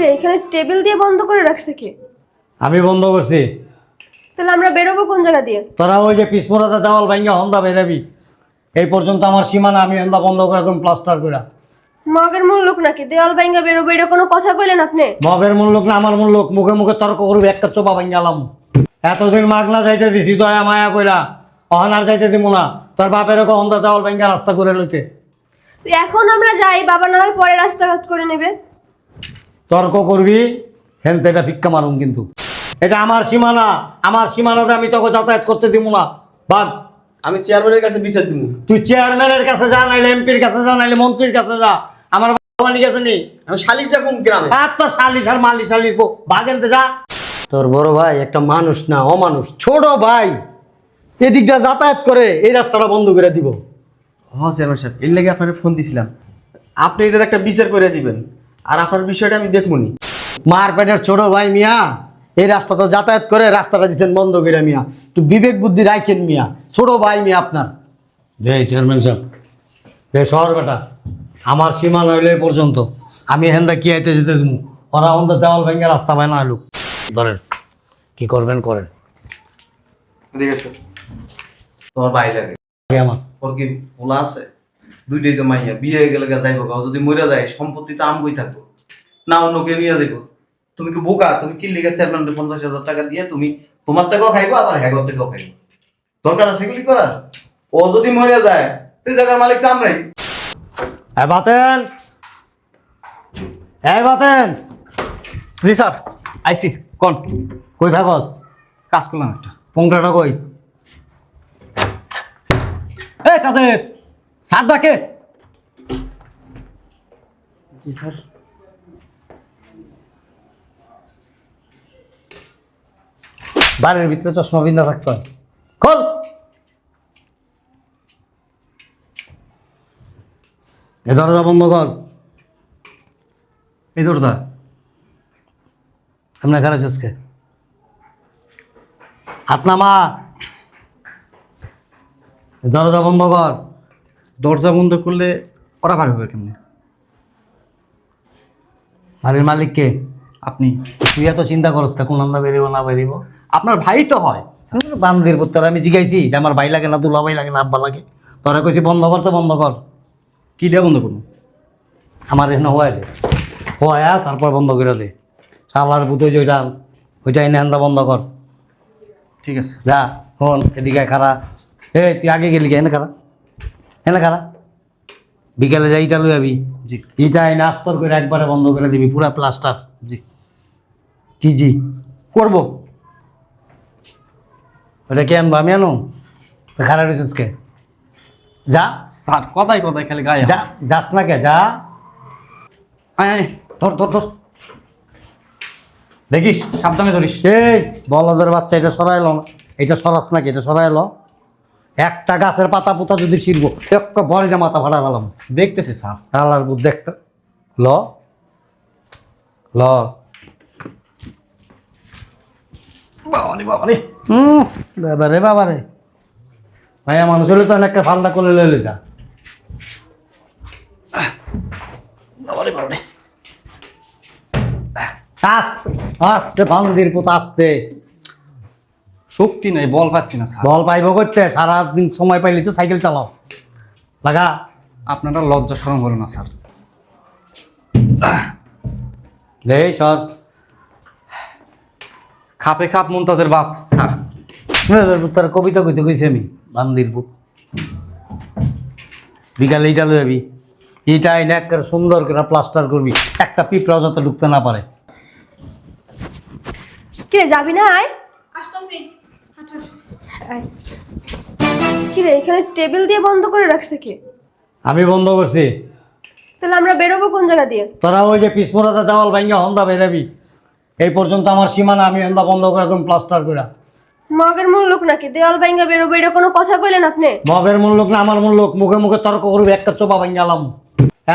কিরে এখানে টেবিল দিয়ে বন্ধ করে রাখছে কে? আমি বন্ধ করছি। তাহলে আমরা বেরোবো কোন জায়গা দিয়ে? তোরা ওই যে পিসমোড়াতে দেওয়াল ভাঙ্গা হন্দা বেরাবি। এই পর্যন্ত আমার সীমানা আমি হন্দা বন্ধ করে তুমি প্লাস্টার করে মগের মূল লোক নাকি? দেওয়াল ভাঙ্গা বেরোবো এটা কোনো কথা কইলেন আপনি? মগের মূল লোক না আমার মূল লোক। মুখে মুখে তর্ক করবি একটা চোপা ভাঙ্গালাম এতদিন মাগনা যাইতে দিছি দয়া মায়া কইরা। অহনার যাইতে দিব না। তোর বাপের হন্দা দেওয়াল ভাঙ্গা রাস্তা করে লইতে। এখন আমরা যাই বাবা না হয় পরে রাস্তাঘাট করে নেবে। তর্ক করবি হেনতে এটা ভিক্ষা মারুম কিন্তু। এটা আমার সীমানা আমার সীমানাতে আমি তোকে যাতায়াত করতে দিব না। বাদ। আমি চেয়ারম্যানের কাছে বিচার দিব তুই চেয়ারম্যানের কাছে যা নাইলে এমপির কাছে যা নাইলে মন্ত্রীর কাছে যা। আমার বাবা কাছে নেই আমি সালিশ ডাকুম গ্রামে। আর তো সালিশ আর মালি সালিশ ভাগেনতে যা। তোর বড় ভাই একটা মানুষ না অমানুষ ছোট ভাই। এদিকটা যাতায়াত করে এই রাস্তাটা বন্ধ করে দিব। হ্যাঁ চেয়ারম্যান সাহেব এর লাগে আপনার ফোন দিছিলাম। আপনি এটার একটা বিচার করে দিবেন। আর আপনার বিষয়টা আমি দেখবনি মার পেটের ছোট ভাই মিয়া এই রাস্তাটা যাতায়াত করে রাস্তাটা দিচ্ছেন বন্ধ করে মিয়া। একটু বিবেক বুদ্ধি রাখেন মিয়া ছোট ভাই মিয়া আপনার। দে চেয়ারম্যান সাহেব দে শহর বেটা আমার সীমা নইলে এই পর্যন্ত। আমি হেন্দা কি আইতে যেতে দিব ওরা হন্দা দেওয়াল ভেঙে রাস্তা বায় না লোক ধরেন কি করবেন করেন? দেখেছ তোমার ভাই লাগে। আমার। ওর কি পোলা আছে? দুইটাই তো মাইয়া বিয়ে হয়ে গেলে গা যাইবো গা যদি মরে যায় সম্পত্তি তো আমগই থাকব। না অন্যকে নিয়ে যাইবো। তুমি কি বোকা? তুমি কি লিখে চেয়ারম্যানকে পঞ্চাশ হাজার টাকা দিয়ে তুমি তোমার থেকেও খাইবো আবার হ্যাগর থেকেও খাইবো? দরকার আছে এগুলি করার? ও যদি মরে যায় তুই জায়গার মালিক তো আমরাই। এ বাতেন! এ বাতেন! জি স্যার আইসি কোন? কই থাকস? কাজ করলাম একটা। পংটাটা কই? এ কাদের? স্যার ডাকে। জি স্যার। বাড়ির ভিতরে চশমা বিন্দা থাকতে হয়। খোল। এ দরজা বন্ধ কর। এই দরজা। এমনি খারাপ আজকে। হাত নামা। এ দরজা বন্ধ কর। দরজা বন্ধ করলে ওরা বার হবে কেমনি? বাড়ির মালিককে আপনি। তুই এত চিন্তা করস কা কোন আন্দা বেরিব না বেরিব? আপনার ভাই তো হয়। বান্দির পুত্র আমি জিগাইছি যে আমার ভাই লাগে না দুলা ভাই লাগে না আব্বা লাগে। তোরা কইছি বন্ধ করতে বন্ধ কর। কি দিয়ে বন্ধ করব? আমার এখানে হওয়া দে। হওয়া তারপর বন্ধ করে দে। শালার পুতো যেটা ওইটা এনে আন্দা বন্ধ কর। ঠিক আছে। যা হন এদিকে খারা এ তুই আগে গেলি কে? এনে খারা এনে খারা বিকালে যাই ইটা লই যাবি জি। ইটা এনে আস্তর করে একবারে বন্ধ করে দিবি পুরা প্লাস্টার। জি। কি জি? করব। ওটা কে আনব আমি আনো খারাপ হয়েছিস কে যা। স্যার কথাই কথাই খালি গায়ে যা যাস না কে যা। আয় আয় ধর ধর ধর। দেখিস? সাবধানে ধরিস। এই বলদের বাচ্চা এটা সরাইল না। এটা সরাস নাকি এটা সরাইল। একটা গাছের পাতা পুতা যদি ছিড়বো একটা যে মাথা ফাটা ফেলাম। দেখতেছি স্যার। আল্লাহর বুধ দেখতে। ল। ল। বাবারে বাবারে। হুম বাবারে বাবারে। ভাইয়া মানুষ হলে তো ফালদা করে লইলে যা। বাবারে বাবারে। আস্তে পুত আস্তে। শক্তি নাই বল পাচ্ছি না স্যার। বল পাইব করতে সারাদিন সময় পাইলে তো সাইকেল চালাও। লাগা? আপনারা লজ্জা সরম করো না স্যার। সর। খাপে খাপ মুমতাজের বাপ স্যার। তার কবিতা কইতে কইছি আমি বান্দির বুক বিকালে এইটা লই যাবি এইটা এনে একটা সুন্দর করে প্লাস্টার করবি একটা পিঁপড়াও যাতে ঢুকতে না পারে। কিরে যাবি না আয়? আয়। কিরে এখানে টেবিল দিয়ে বন্ধ করে রাখছে কে? আমি বন্ধ করছি। তাহলে আমরা বেরোবো কোন জায়গা দিয়ে? তোরা ওই যে পিসমোড়াতে দেওয়াল ভাঙ্গা হন্দা বেরাবি। এই পর্যন্ত আমার সীমানা আমি হন্দা বন্ধ করে একদম প্লাস্টার করে মগের মূল লোক নাকি? দেওয়াল ভাঙ্গা বেরোবো এটা কোনো কথা কইলেন আপনি? মগের মূল লোক না আমার মূল লোক। মুখে মুখে তর্ক করবি একটা চোপা ভাঙ্গালাম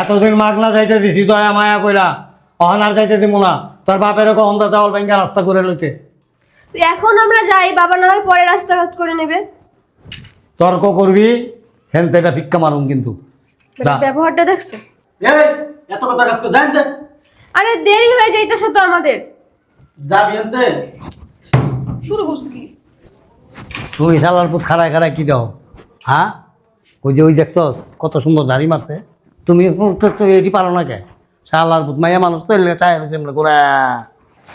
এতদিন মাগনা যাইতে দিছি দয়া মায়া কইরা। অহনার যাইতে দিব না। তোর বাপের হন্দা দেওয়াল ভাঙ্গা রাস্তা করে লইতে। তো এখন আমরা যাই বাবা না হয় পরে রাস্তাঘাট করে নেবে। তর্ক করবি হেনতে এটা ভিক্ষা মারুম কিন্তু। যা। ব্যবহারটা দেখছ? এই এত কথা কাজ করে জানতে আরে দেরি হয়ে যাইতেছে তো আমাদের। যাবি আনতে শুরু করছি কি? তুমি শালার পুত খাড়ায় খাড়ায় কি দাও? হ্যাঁ? ওই যে ওই দেখছস কত সুন্দর ঝাড়ি মারছে। তুমি তো- তো এটি পারো না কে? শালার পুত মাইয়া মানুষ তো এলে চায় রয়েছে আমরা গোড়া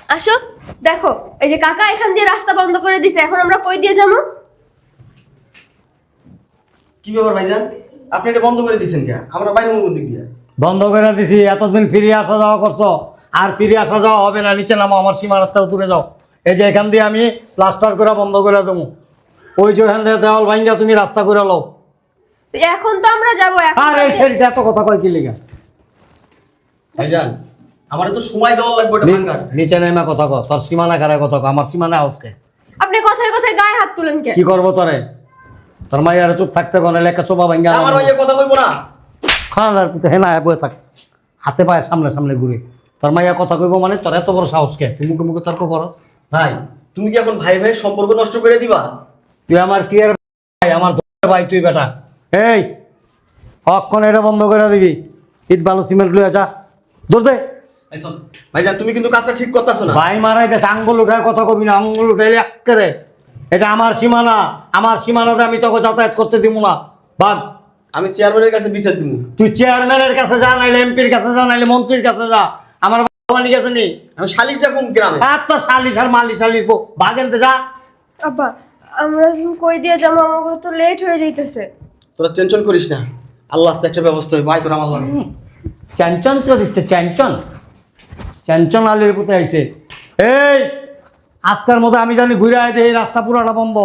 আসো। দেখো এই যে কাকা এখান দিয়ে রাস্তা বন্ধ করে দিছে এখন আমরা কই দিয়ে যাব? কি ব্যাপার ভাইজান? আপনি এটা বন্ধ করে দিয়েছেন কে আমরা বাইরে মুখ দিক দিয়ে। বন্ধ করে দিছি এতদিন ফিরে আসা যাওয়া করছ। আর ফিরে আসা যাওয়া হবে না নিচে নামো আমার সীমা রাস্তাও দূরে যাও। এই যে এখান দিয়ে আমি প্লাস্টার করে বন্ধ করে দেবো। ওই যে ওখান থেকে দেওয়াল ভাঙ্গা তুমি রাস্তা করে লও এখন তো আমরা যাব এখন আর এই ছেলেটা এত কথা কয় কি লিগা? ভাইজান আমার তো সময় দেওয়া লাগবে ওটা ভাঙার। নিচে নেমে কথা কর তোর সীমানা খারায় কথা কর আমার সীমানা হাউসকে আপনি কথায় কথায় গায়ে হাত তুলেন কেন কি করব তোরে? তোর মাইয়ারে চুপ থাকতে কোনে লেখা চোপা ভাঙ্গা আমার ভাইয়া কথা কইবো না। খানার পিঠে হেনা বয়ে থাক। হাতে পায়ে সামনে সামনে ঘুরে। তোর মাইয়া কথা কইব মানে তোর এত বড় সাহস কে? তুই মুখে মুখে তর্ক করো ভাই তুমি কি এখন ভাই ভাই সম্পর্ক নষ্ট করে দিবা? তুই আমার কি এর ভাই? আমার ভাই তুই বেটা। এই অক্ষণ এটা বন্ধ করে দিবি। ইট বালু সিমেন্ট লুয়ে যা। দৌড় দে। ভাইজান তুমি কিন্তু কাজটা ঠিক করতেছো না। ভাই মারাই দেশ আঙ্গুল উঠায় কথা কবি না আঙ্গুল উঠাইলে একেবারে এটা আমার সীমানা আমার সীমানাতে আমি তোকে যাতায়াত করতে দিব না। বাদ। আমি চেয়ারম্যানের কাছে বিচার দিব তুই চেয়ারম্যানের কাছে যা নাইলে এমপির কাছে যা নাইলে মন্ত্রীর কাছে যা। আমার বাবা গেছে নি? আমি সালিশ ডাকুম গ্রামে। আর তো সালিশ আর মালি সালিশ বাগেনতে যা। আব্বা আমরা এখন কই দিয়ে যাব আমাকে তো লেট হয়ে যাইতেছে। তোরা টেনশন করিস না। আল্লাহ আস্তে একটা ব্যবস্থা হবে ভাই তোরা আমার লাগে। চ্যাঞ্চন চলিচ্ছে চ্যাঞ্চন আলির পুতে আইছে? এই আজকের মতো আমি জানি ঘুরে আয় এই রাস্তা পুরাটা বন্ধ।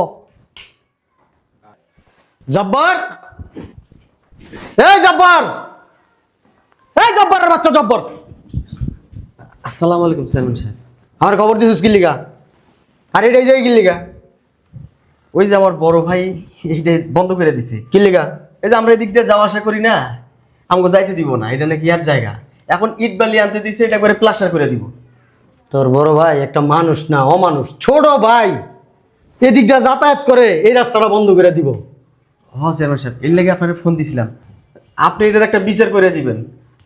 জব্বর? এই জব্বর! এই জব্বরের বাচ্চা জব্বর। আসসালামু আলাইকুম চেয়ারম্যান সাহেব। আমার খবর দিছিস কি লিগা? আর এটাই যাই কি লিগা? ওই যে আমার বড় ভাই এইটা বন্ধ করে দিছে। কি লিগা? এই যে আমরা এদিক দিয়ে যাওয়া আসা করি না আমাকে যাইতে দিব না এটা নাকি আর জায়গা। এখন ইট বালি আনতে দিছে, এটা করে প্লাস্টার করে দিব। তোর বড় ভাই একটা মানুষ না, অমানুষ, ছোট ভাই এদিকটা যাতায়াত করে এই রাস্তাটা বন্ধ করে দিব। হ্যাঁ চেয়ারম্যান সাহেব, এর লাগে আপনার ফোন দিছিলাম। আপনি এটার একটা বিচার করে দিবেন,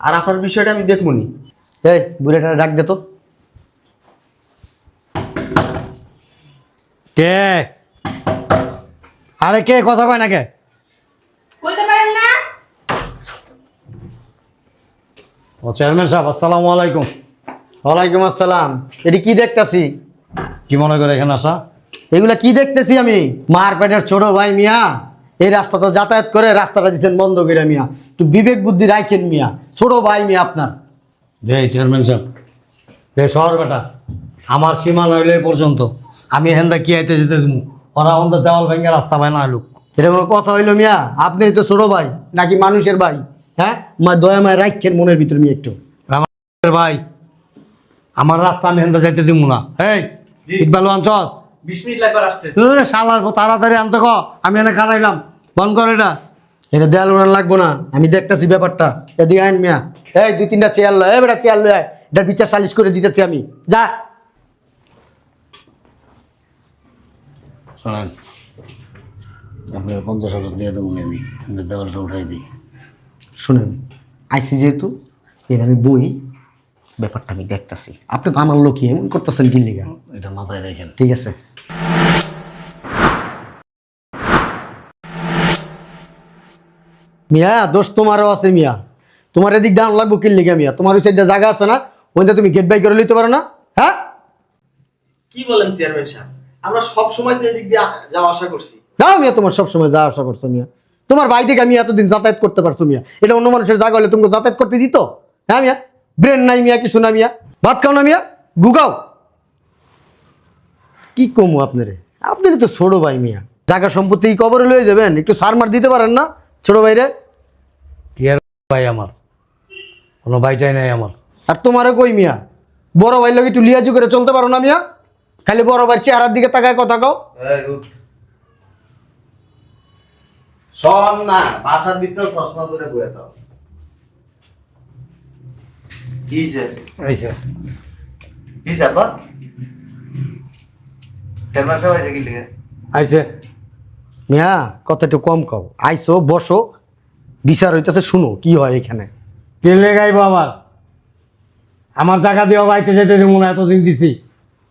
আর আপনার বিষয়টা আমি দেখবনি এই বুড়েটা ডাক দে তো। কে? আরে কে, কথা কয় না কে বলতে পারেন না ও চেয়ারম্যান সাহেব আসসালামু আলাইকুম। ওয়ালাইকুম আসসালাম। এটি কি দেখতেছি? কি মনে করে এখানে আসা? এগুলা কি দেখতেছি আমি? মারপেটের ছোট ভাই মিয়া এই রাস্তাটা যাতায়াত করে রাস্তাটা দিচ্ছেন বন্ধ করে মিয়া। একটু বিবেক বুদ্ধি রাখেন মিয়া ছোট ভাই মিয়া আপনার। দে চেয়ারম্যান সাহেব দে শহর বেটা আমার সীমা নইলে এ পর্যন্ত। আমি হেন্দা কি আইতে যেতে দিব? ওরা আমাদের দেওয়াল ভেঙে রাস্তা পায় না লোক এটা কোনো কথা হইল মিয়া? আপনি তো ছোট ভাই নাকি মানুষের ভাই? হ্যাঁ? মা দয়া মায় রাখেন মনের ভিতর মিয়া একটু। আমার ভাই আমার রাস্তা আমি হেন্দা যাইতে দিব না। এই ইকবাল আনছস? বিশ মিনিট লাগবে আসতে। শালার তাড়াতাড়ি আনতে ক। আমি এনে বন্ধ কর এটা। এটা দেয়াল লাগবো না। আমি দেখতেছি ব্যাপারটা। এদিকে আইন মিয়া। এই দুই তিনটা চেয়ার লয় চেয়ার লয় এটার বিচার সালিশ করে দিতেছি আমি। যা। শোনেন আপনার পঞ্চাশ হাজার দিয়ে দেবো আমি দেওয়ালটা উঠাই দিই। শুনেন আইসি যেহেতু এর আমি বই ব্যাপারটা আমি দেখতেছি। আপনি তো আমার লোকই এমন করতেছেন কি লিগা? এটা মাথায় রেখেন। ঠিক আছে। মিয়া দোষ তোমারও আছে মিয়া। তোমার এদিক দাম লাগবো কি লিগা মিয়া? তোমার ওই সাইডে জায়গা আছে না? ওইটা তুমি গেট বাই করে লইতে পারো না? হ্যাঁ? কি বলেন চেয়ারম্যান সাহেব? আমরা সব সময় তো এদিক দিয়ে যাওয়া আসা করছি। দাও মিয়া তোমার সবসময় যাওয়া আশা করছ মিয়া। তোমার বাড়ি থেকে আমি এতদিন যাতায়াত করতে পারছ মিয়া। এটা অন্য মানুষের জায়গা হলে তোমাকে যাতায়াত করতে দিত? হ্যাঁ মিয়া? ব্রেন নাই মিয়া কিছু না মিয়া। ভাত খাও না মিয়া? গুগাও কি কমু আপনারে? আপনারই তো ছোট ভাই মিয়া। জায়গা সম্পত্তি কবরে লয়ে যাবেন? একটু সার মার দিতে পারেন না ছোট ভাইরে? কি আর ভাই আমার? কোনো ভাইটাই নাই আমার। আর তোমারও কই মিয়া? বড় ভাই লোক একটু লিয়াজু করে চলতে পারো না মিয়া? খালি বড় ভাই চেহারার দিকে তাকায় কথা কও। শোন না বাসার ভিতর চশমা করে বয়ে দাও কি যে? কি চাপা চেয়ারম্যান সাহেব আছে কি লিখে আইসে মিয়া কথা একটু কম কও। আইসো বসো। বিচার হইতেছে শুনো কি হয় এখানে? কে লেগাইব আমার আমার জায়গা দিয়ে বাইতে যেতে দিব না এতদিন দিছি।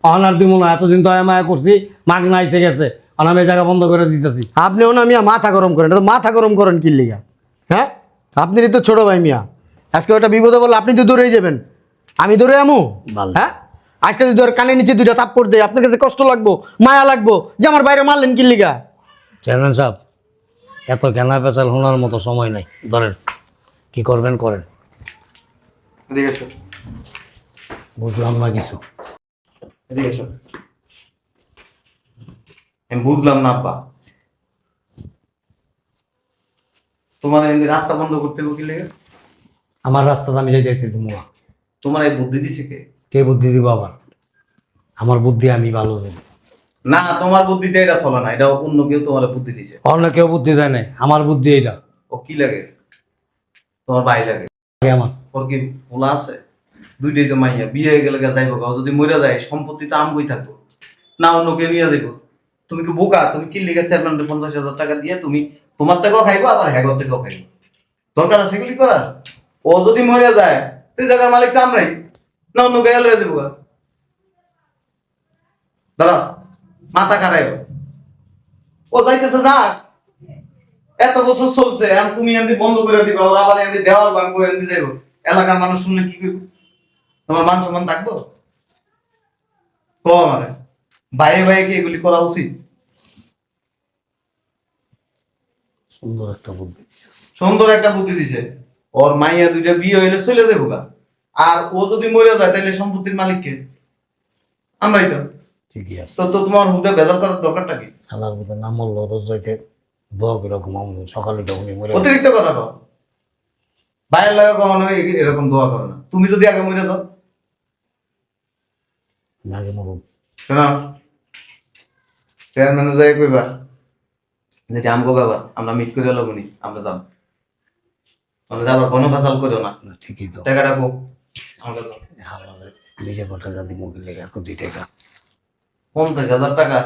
অনার দিব না এতদিন দয়া মায়া করছি মাগ না আইসে গেছে। আর আমি জায়গা বন্ধ করে দিতেছি। আপনিও না মিয়া মাথা গরম করেন। তো মাথা গরম করেন কি লিগা? হ্যাঁ? আপনি তো ছোট ভাই মিয়া। আজকে ওটা বিপদে বললে আপনি তো দূরেই যাবেন। আমি দূরে আমু? ভালো। হ্যাঁ? আজকে যদি ওর কানের নিচে দুইটা থাপ্পড় দেয় আপনার কাছে কষ্ট লাগবো মায়া লাগবো যে আমার বাইরে মারলেন কি লিগা? চেয়ারম্যান সাহেব এত কেনা পেঁচাল শোনার মতো সময় নেই। ধরেন কি করবেন করেন। বুঝলাম না কিছু। আমি বুঝলাম না আব্বা। তোমার এমনি রাস্তা বন্ধ করতে হবে কি লেগে? আমার রাস্তাতে আমি যাইতে দিব তোমার এই বুদ্ধি দিছে কে? কে বুদ্ধি দিব আবার? আমার বুদ্ধি আমি ভালো দেব না তোমার বুদ্ধিতে এটা চলে না এটা অন্য কেউ তোমার বুদ্ধি দিছে। অন্য কেউ বুদ্ধি দেয় নাই আমার বুদ্ধি এটা ও কি লাগে? তোমার ভাই লাগে। আগে আমার। ওর কি পোলা আছে? দুইটাই তো মাইয়া বিয়ে হয়ে গেলে যাইব যদি মরে যায় সম্পত্তি তো আমগই থাকব। না অন্য কেউ নিয়ে যাইব। তুমি কি বোকা? তুমি কি লিখে সেভেন পঞ্চাশ হাজার টাকা দিয়ে তুমি তোমার থেকেও খাইবো, আবার হ্যাগর থেকেও খাইবো? দরকার আছে এগুলি করার? ও যদি মরে যায়, তুই জায়গার মালিক, তো আমরাই। না অন্য গায়ে লয়ে গা। দাঁড়া, মাথা কাটাই ও যাইতেছে যাক। এত বছর চলছে আর তুমি এমনি বন্ধ করে দিবা, ওরা আবার এমনি দেওয়াল ভাঙবো এমনি যাইব। এলাকার মানুষ শুনলে কি করবে তোমার মান সম্মান থাকব? তো আমার। ভাইয়ে ভাইয়ে কি এগুলি করা উচিত? সুন্দর একটা বুদ্ধি সুন্দর একটা বুদ্ধি দিছে। ওর মাইয়া দুইটা বিয়ে হইলে চলে যাব গা। আর ও যদি মরে যায় তাহলে সম্পত্তির মালিক কে? আমরাই তো। ঠিকই আছে। তো তো তোমার হুদে বেদর করার দরকারটা কি? খেলার মধ্যে নাম বলল রোজ যাইতে দোয়া করে রকম আমাদের সকালে তখনই মরে অতিরিক্ত কথা কও। বাইরের লাগে কখনো এরকম দোয়া করো না। তুমি যদি আগে মরে যাও। আগে মরুন শোনো চেয়ারম্যান যাই কইবা যেটা আমগো ব্যাপার আমরা মিট করে এলো বনি আমরা যাব আমরা যাবার কোনো ফাসাল করিও না। ঠিকই তো। টাকাটা কো আমাকে দাও। আমাদের নিজে টাকা দিব লেগে এত দুই টাকা। পঞ্চাশ হাজার টাকা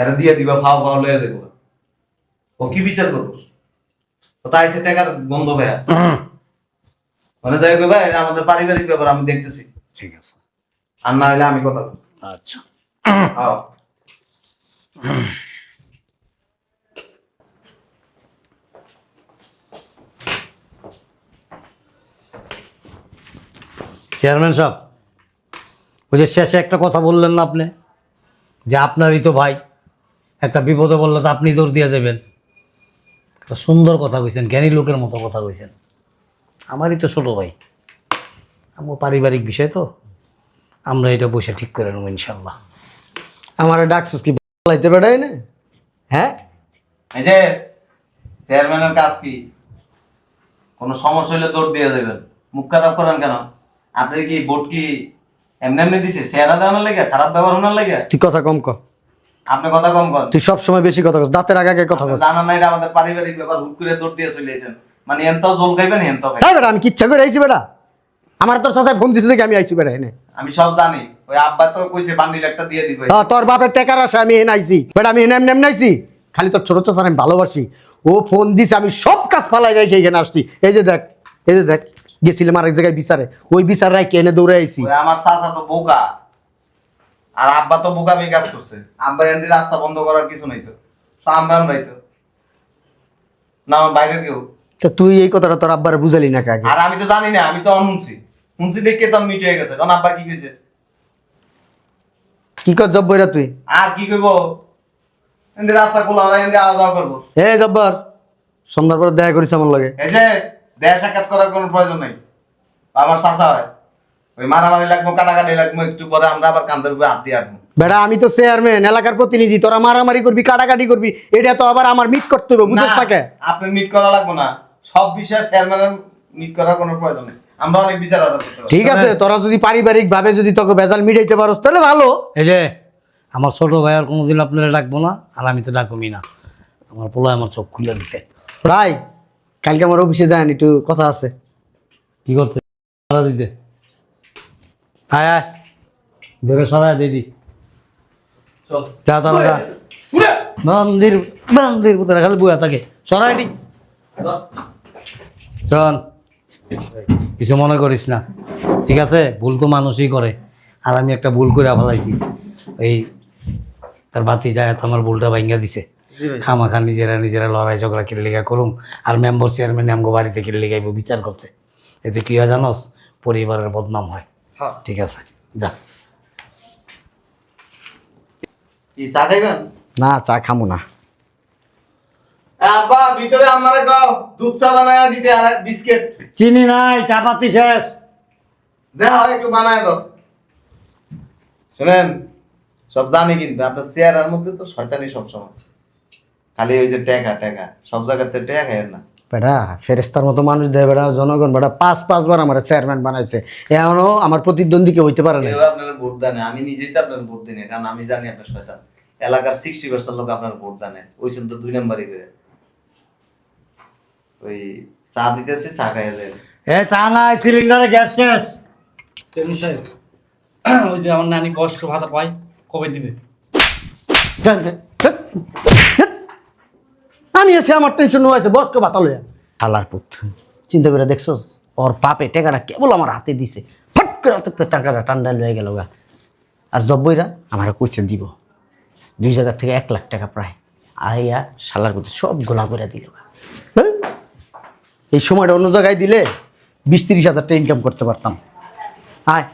এরা দিয়ে দিবা ফাও ফাও লয়ে দেবো ও কি বিচার করব? ও তাই সে টাকার গন্ধ ভাইয়া মানে যাই কইবা এটা আমাদের পারিবারিক ব্যাপার আমি দেখতেছি। ঠিক আছে। আর না হলে আমি কথা আচ্ছা। আও। চেয়ারম্যান সাহেব, ওই যে শেষে একটা কথা বললেন না আপনি? যে আপনারই তো ভাই, একটা বিপদে বললে তো আপনি দৌড় দিয়ে যাবেন। একটা সুন্দর কথা কইছেন, জ্ঞানী লোকের মতো কথা কইছেন। আমারই তো ছোট ভাই। আমার পারিবারিক বিষয় তো। আমরা এটা বসে ঠিক করে নেব ইনশাল্লাহ। আমার ডাকছিস কি? লাইতে বেড়াই না। হ্যাঁ? এই যে চেয়ারম্যানের কাজ কি? কোনো সমস্যা হলে দৌড় দিয়ে দেবেন। মুখ খারাপ করেন কেন? আপনি কি ভোট কি এমনি এমনি দিছে? চেহারা দেওয়ানোর লেগে? খারাপ ব্যবহার হওয়ার লেগে? তুই কথা কম কর। আপনি কথা কম কর। তুই সব সময় বেশি কথা কস। দাঁতের আগে আগে কথা কস। জানা নাই এটা আমাদের পারিবারিক ব্যাপার। হুট করে দৌড় দিয়ে চলে এসেছেন। মানে এনতাও জল খাইবেন এনতাও খাইবেন। বেটা আমি কিচ্ছা করে আইছি বেটা। আমার তোর চাচায় ফোন দিছে দেখি আমি আইছি বেটা এনে। আমি সব জানি। ওই আব্বা তো কইছে বান্ডিল একটা দিয়ে দিবে। হ্যাঁ তোর বাপের টেকার আসে আমি এনে আইছি বেটা আমি এনে এমনি আইছি খালি তোর ছোট আমি ভালোবাসি। ও ফোন দিছে আমি সব কাজ ফালাই রেখে এখানে আসছি। এই যে দেখ এই যে দেখ গেছিলাম আরেক জায়গায় বিচারে। ওই বিচার রাখি এনে দৌড়ে আইছি। আমার চাচা তো বোকা। আর আব্বা তো বোকা মেয়ে কাজ করছে। আব্বা এমনি রাস্তা বন্ধ করার কিছু নাই তো। আমরা আমরাই তো। না আমার বাইরের কেউ। তা তুই এই কথাটা তোর আব্বারে বুঝালি না কাকে? আর আমি তো জানি না আমি তো অনশুনছি শুনছি দেখে তো মিট হয়ে গেছে। কারণ আব্বা কি কইছে? কি কর জব্বইরা তুই? আর কি কইব? এমনি রাস্তা খোলা হয় এমনি আওয়া যাওয়া করব। হে জব্বর সন্ধ্যার পরে দেখা করিস আমার লাগে। এই যে দেহ সাক্ষাৎ করার কোনো প্রয়োজন নাই। আমার চাচা হয়। ওই মারামারি লাগবো কাটাকাটি লাগবো একটু পরে আমরা আবার কান্দের উপরে হাত দিয়ে আটবো বেটা আমি তো চেয়ারম্যান এলাকার প্রতিনিধি তোরা মারামারি করবি কাটাকাটি করবি এটা তো আবার আমার মিট করতে হবে বুঝছ তাকে? আপনি মিট করা লাগবো না। সব বিষয়ে চেয়ারম্যানের মিট করার কোনো প্রয়োজন নেই। আমরা অনেক বিচার আদার ঠিক আছে তোরা যদি পারিবারিক ভাবে যদি তোকে বেজাল মিটাইতে পারোস তাহলে ভালো। এই যে আমার ছোট ভাই আর কোনোদিন আপনারা ডাকবো না আর আমি তো ডাকবই না। আমার পোলা আমার চোখ খুলে দিছে। ভাই কালকে আমার অফিসে যান একটু কথা আছে। কি করতে? দিতে। আয় আয়। ধরে সরাই দিদি চল। যা তারা যা! মন্দির মন্দির কোথায় খালি বুয়া থাকে। সরাই দি। চল। কিছু মনে করিস না। ঠিক আছে? ভুল তো মানুষই করে। আর আমি একটা ভুল করে ফেলাইছি। এই তার বাতি যায় তো আমার ভুলটা ভাঙ্গা দিছে। খামাখা নিজেরা নিজেরা লড়াই ঝগড়া কিনে লেগা করুম। আর মেম্বার চেয়ারম্যান আমগো বাড়িতে কিনে লেগাইব বিচার করতে। এতে কি হয় জানোস? পরিবারের বদনাম হয়। হ্যাঁ ঠিক আছে যা। চা খাইবেন? না চা খামু না। আব্বা ভিতরে আমারে গাও দুধ চা বানায় দিতে আর বিস্কিট। চিনি নাই চাপাতি শেষ। দাও একটু বানায় দাও। শুনেন সব জানি কিন্তু আপনার চেয়ারের মধ্যে তো শয়তানি সবসময়। খালি ওই যে টেকা টেকা সব জায়গাতে টেকা না। বেটা ফেরেস্তার মতো মানুষ দেয় বেটা জনগণ বেটা পাঁচ পাঁচবার আমার চেয়ারম্যান বানাইছে। এখনও আমার প্রতিদ্বন্দ্বীকে হইতে পারে না আপনার ভোট দেয় আমি নিজেই তো আপনার ভোট দিই কারণ আমি জানি আপনার শয়তান। এলাকার সিক্সটি পার্সেন্ট লোক আপনার ভোট দেয় না। ওই তো দুই নাম্বারই করে। ওই চা দিতেছি চা খাইয়া এ চা নাই সিলিন্ডারে গ্যাস শেষ। সেলিম সাহেব ওই যে আমার নানি বয়স্ক ভাতা পাই কবে দিবে? আমি এসে আমার টেনশন হয়েছে বস্ক বাতাল হইয়া হালার পুত। চিন্তা করে দেখছস ওর পাপে টাকাটা কেবল আমার হাতে দিছে। ফট করে হাতে তো টাকাটা ঠান্ডা লয়ে গেল গা। আর জব্বইরা আমার কইছে দিব। দুই জায়গা থেকে এক লাখ টাকা প্রায় আইয়া শালার পুত সব গোলা করে দিল গা। হ্যাঁ? এই সময়টা অন্য জায়গায় দিলে বিশ তিরিশ হাজার টাকা ইনকাম করতে পারতাম। আয়।